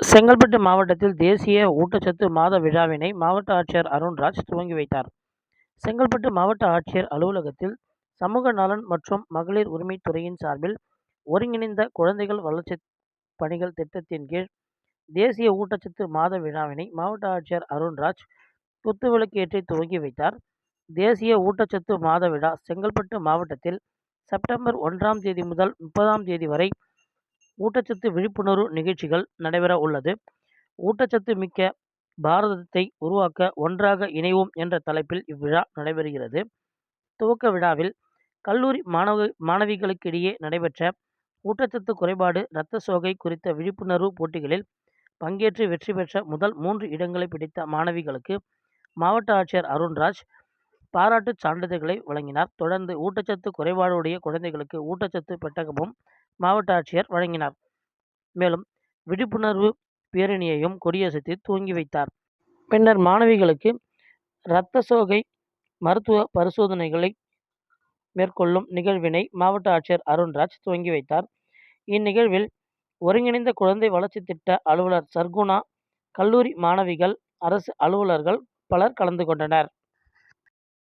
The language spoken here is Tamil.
செங்கல்பட்டு மாவட்டத்தில் தேசிய ஊட்டச்சத்து மாத விழாவினை மாவட்ட ஆட்சியர் அருண்ராஜ் துவங்கி வைத்தார். செங்கல்பட்டு மாவட்ட ஆட்சியர் அலுவலகத்தில் சமூக நலன் மற்றும் மகளிர் உரிமைத்துறையின் சார்பில் ஒருங்கிணைந்த குழந்தைகள் வளர்ச்சி பணிகள் திட்டத்தின் கீழ் தேசிய ஊட்டச்சத்து மாத விழாவினை மாவட்ட ஆட்சியர் அருண்ராஜ் குத்துவிளக்கேற்றி துவங்கி வைத்தார். தேசிய ஊட்டச்சத்து மாத விழா செங்கல்பட்டு மாவட்டத்தில் செப்டம்பர் ஒன்றாம் தேதி முதல் முப்பதாம் தேதி வரை ஊட்டச்சத்து விழிப்புணர்வு நிகழ்ச்சிகள் நடைபெற உள்ளது. ஊட்டச்சத்து மிக்க பாரதத்தை உருவாக்க ஒன்றாக இணைவோம் என்ற தலைப்பில் இவ்விழா நடைபெறுகிறது. துவக்க விழாவில் கல்லூரி மாணவ மாணவிகளுக்கிடையே நடைபெற்ற ஊட்டச்சத்து குறைபாடு ரத்த சோகை குறித்த விழிப்புணர்வு போட்டிகளில் பங்கேற்று வெற்றி பெற்ற முதல் மூன்று இடங்களை பிடித்த மாணவிகளுக்கு மாவட்ட ஆட்சியர் அருண்ராஜ் பாராட்டுச் சான்றிதழ்களை வழங்கினார். தொடர்ந்து ஊட்டச்சத்து குறைபாடுடைய குழந்தைகளுக்கு ஊட்டச்சத்து பெட்டகமும் மாவட்ட ஆட்சியர் வழங்கினார். மேலும் விழிப்புணர்வு பேரணியையும் கொடியசைத்து துவங்கி வைத்தார். பின்னர் மாணவிகளுக்கு இரத்த சோகை மருத்துவ பரிசோதனைகளை மேற்கொள்ளும் நிகழ்வினை மாவட்ட ஆட்சியர் அருண்ராஜ் துவங்கி வைத்தார். இந்நிகழ்வில் ஒருங்கிணைந்த குழந்தை வளர்ச்சி திட்ட அலுவலர் சர்குணா, கல்லூரி மாணவிகள், அரசு அலுவலர்கள் பலர் கலந்து கொண்டனர்.